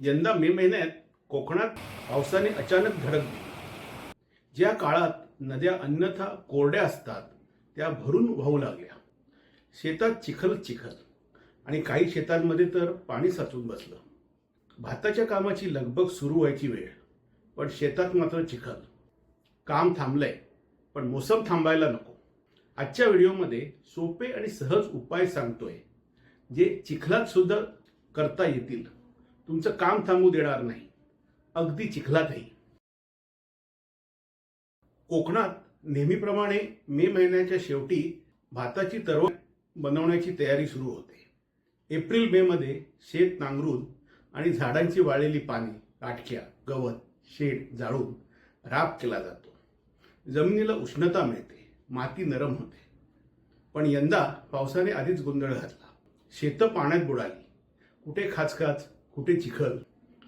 यंदा मे महिन्यात कोकणात पावसाने अचानक धडकली ज्या काळात नद्या अन्यथा कोरड्या असतात त्या भरून वाहू लागल्या. शेतात चिखल चिखल आणि काही शेतांमध्ये तर पाणी साचून बसलं. भाताच्या कामाची लगबग सुरू व्हायची वेळ पण शेतात मात्र चिखल. काम थांबलंय पण मोसम थांबायला नको. आजच्या व्हिडिओमध्ये सोपे आणि सहज उपाय सांगतोय जे चिखलात सुद्धा करता येतील. तुमचं काम थांबू देणार नाही. अगदी चिखलातही कोकणात नेहमीप्रमाणे मे महिन्याच्या शेवटी भाताची तरव बनवण्याची तयारी सुरू होते. एप्रिल मे मध्ये शेत नांगरून आणि झाडांची वाळलेली पाने काटक्या गवत शेड जाळून राप केला जातो. जमिनीला उष्णता मिळते माती नरम होते. पण यंदा पावसाने आधीच गोंधळ घातला. शेतं पाण्यात बुडाली. कुठे खाचखाच कुठे चिखल?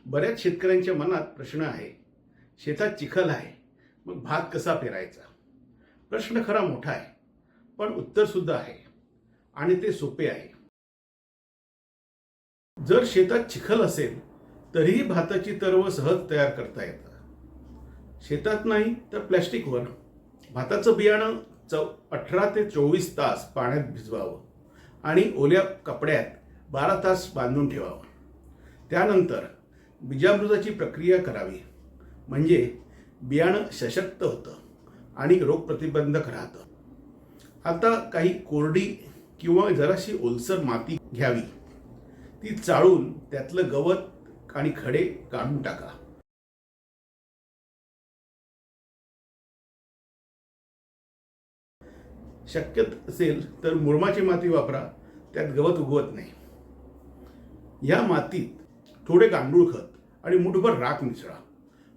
बऱ्याच शेतकऱ्यांच्या मनात प्रश्न आहे. शेतात चिखल आहे. मग भात कसा पेरायचा? प्रश्न खरा मोठा आहे पण उत्तर सुद्धा आहे. आणि ते सोपे आहे. जर शेतात चिखल असेल तरीही भाताची तरव सहज तयार करता येतं शेतात नाही तर प्लॅस्टिकवर. भाताचं बियाणं चौ अठरा ते चोवीस तास पाण्यात भिजवावं. आणि ओल्या कपड्यात बारा तास बांधून ठेवावं. त्यानंतर बीजामृताची प्रक्रिया करावी. म्हणजे बियाणं सशक्त होतं आणि रोगप्रतिबंधक राहतं. आता काही कोरडी किंवा जराशी ओलसर माती घ्यावी. ती चाळून त्यातलं गवत आणि खडे काढून टाका. शक्यत असेल तर मुरमाची माती वापरा त्यात गवत उगवत नाही. या मातीत थोडे गांडूळ खत आणि मुठभर राख मिसळा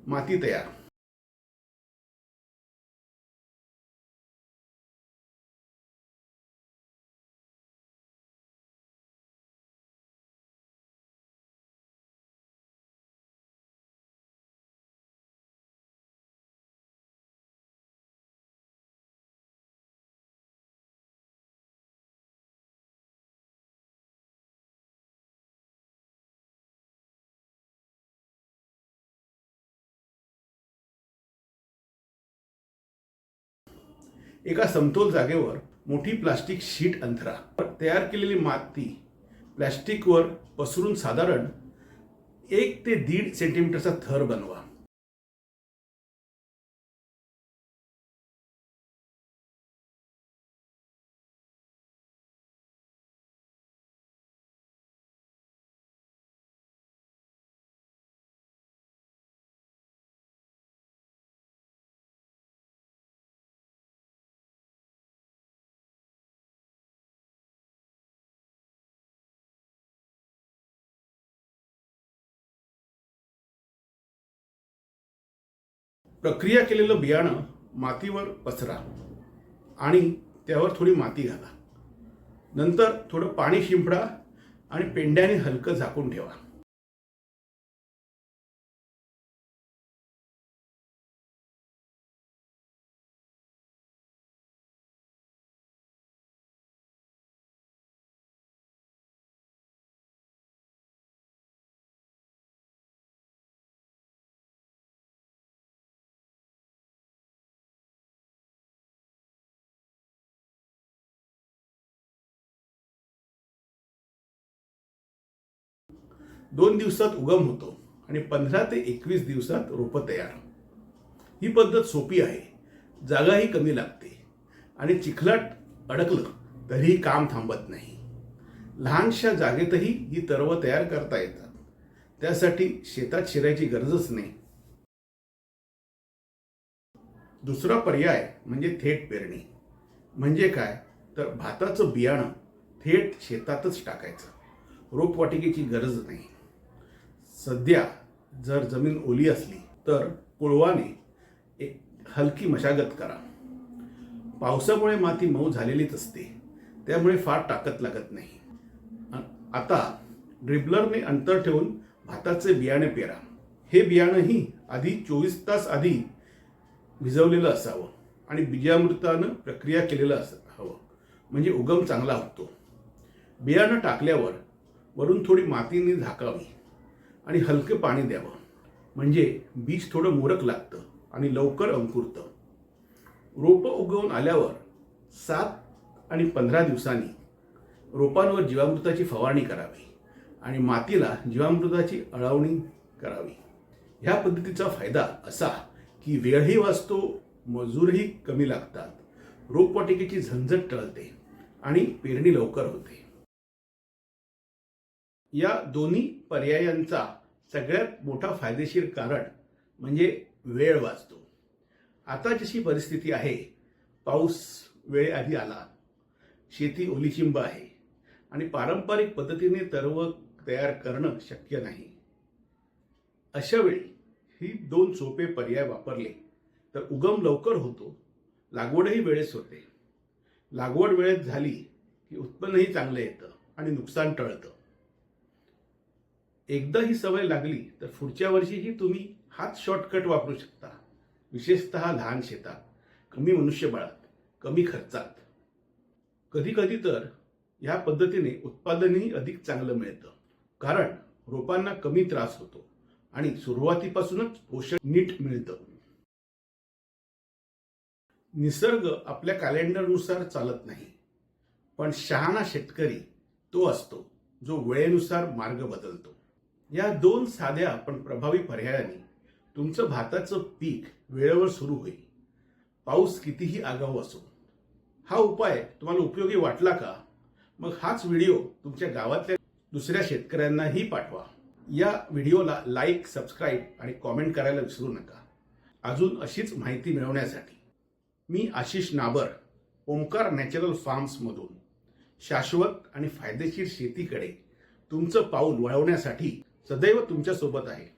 माती तयार. एका समतोल जागेवर मोठी प्लास्टिक शीट अंथरा. तयार केलेली माती प्लास्टिकवर पसरून साधारण एक ते दीड सेंटीमीटरचा थर बनवा. प्रक्रिया केलेलं बियाणं मातीवर पसरा आणि त्यावर थोडी माती घाला. नंतर थोडं पाणी शिंपडा आणि पेंड्याने हलकं झाकून ठेवा. दोन दिवसात उगम होतो आणि पंधरा ते एकवीस दिवसात रोपं तयार. ही पद्धत सोपी आहे जागाही कमी लागते आणि चिखलाट अडकलं तरीही काम थांबत नाही. लहानशा जागेतही ही तरवं तयार करता येतात. त्यासाठी शेतात शिरायची गरजच नाही. दुसरा पर्याय म्हणजे थेट पेरणी. म्हणजे काय? तर भाताचं बियाणं थेट शेतातच टाकायचं. रोपवाटिकेची गरज नाही. सध्या जर जमीन ओली असली तर कुळवाने एक हलकी मशागत करा. पावसामुळे माती मऊ झालेलीच असते. त्यामुळे फार टाकत लागत नाही. आता ड्रिबलरने अंतर ठेवून भाताचे बियाणे पेरा. हे बियाणंही आधी चोवीस तास आधी भिजवलेलं असावं आणि बीजामृतानं प्रक्रिया केलेलं अस हवं. म्हणजे उगम चांगला होतो. बियाणं टाकल्यावर वरून थोडी मातीने झाकावी. आणि हलके पाणी द्यावं. म्हणजे बीज थोडं मोरक लागतं आणि लवकर अंकुरतं. रोपं उगवून आल्यावर सात आणि पंधरा दिवसांनी रोपांवर जीवामृताची फवारणी करावी आणि मातीला जीवामृताची अळवणी करावी. ह्या पद्धतीचा फायदा असा की वेळही वाचतो मजूरही कमी लागतात. रोपवाटिकेची झंझट टळते आणि पेरणी लवकर होते. या दोन्ही पर्यायांचा सगळ्यात मोठा फायदेशीर कारण म्हणजे वेळ वाचतो. आता जशी परिस्थिती आहे पाऊस वेळेआधी आला शेती ओलीचिंब आहे आणि पारंपरिक पद्धतीने तरव तयार करणं शक्य नाही. अशा वेळी ही दोन सोपे पर्याय वापरले तर उगम लवकर होतो लागवडही वेळेस होते. लागवड वेळेत झाली की उत्पन्नही चांगलं येतं आणि नुकसान टळतं. एकदा ही सवय लागली तर पुढच्या वर्षीही तुम्ही हाच शॉर्टकट वापरू शकता. विशेषतः लहान शेतात कमी मनुष्यबळात कमी खर्चात. कधी कधी तर या पद्धतीने उत्पादनही अधिक चांगलं मिळतं. कारण रोपांना कमी त्रास होतो आणि सुरुवातीपासूनच पोषण नीट मिळतं. निसर्ग आपल्या कॅलेंडरनुसार चालत नाही. पण शहाणा शेतकरी तो असतो जो वेळेनुसार मार्ग बदलतो. या दोन साध्या पण प्रभावी पर्यायाने तुमचं भाताचं पीक वेळेवर सुरू होईल. पाऊस कितीही आगाऊ असो. हा उपाय तुम्हाला उपयोगी वाटला का? मग हाच व्हिडिओ तुमच्या गावातल्या दुसऱ्या शेतकऱ्यांनाही पाठवा. या व्हिडिओला लाईक सबस्क्राईब आणि कॉमेंट करायला विसरू नका. अजून अशीच माहिती मिळवण्यासाठी मी आशिष नाबर ओंकार नॅचरल फार्म्समधून. शाश्वत आणि फायदेशीर शेतीकडे तुमचं पाऊल वळवण्यासाठी सदैव तुमच्यासोबत आहे.